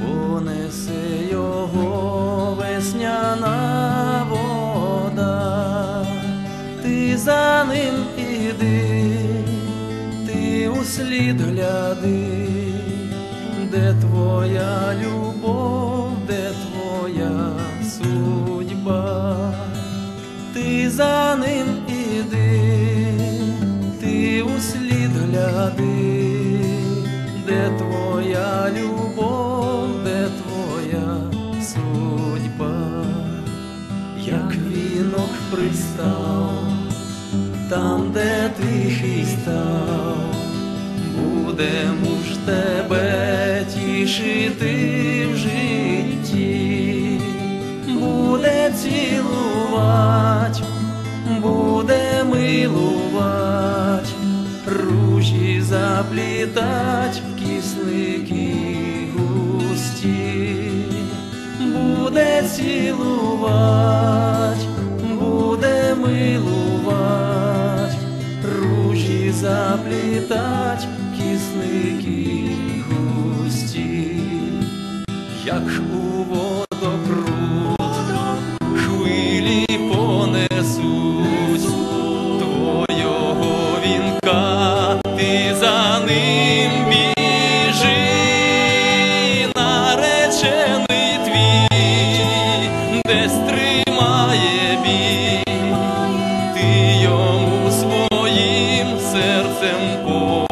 понесе його весняна вода, ти за ним іди, ти услід гляди, де твоя любов, де твоя судьба, ти за ним іди, ти услід гляди, твоя любов, де твоя судьба, як вінок пристав, там, де тихий став, будемо ж тебе тішити в житті, буде цілувать, буде милувать, ружі заплітать в кисники густі, буде цілувать, буде милувать, ружі заплітать кісники густі, як у sercem por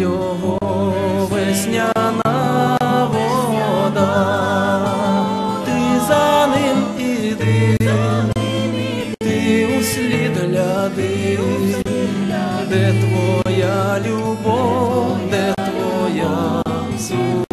його весняна вода, ти за ним іди, ти услід гляди, де твоя любов, де твоя суть.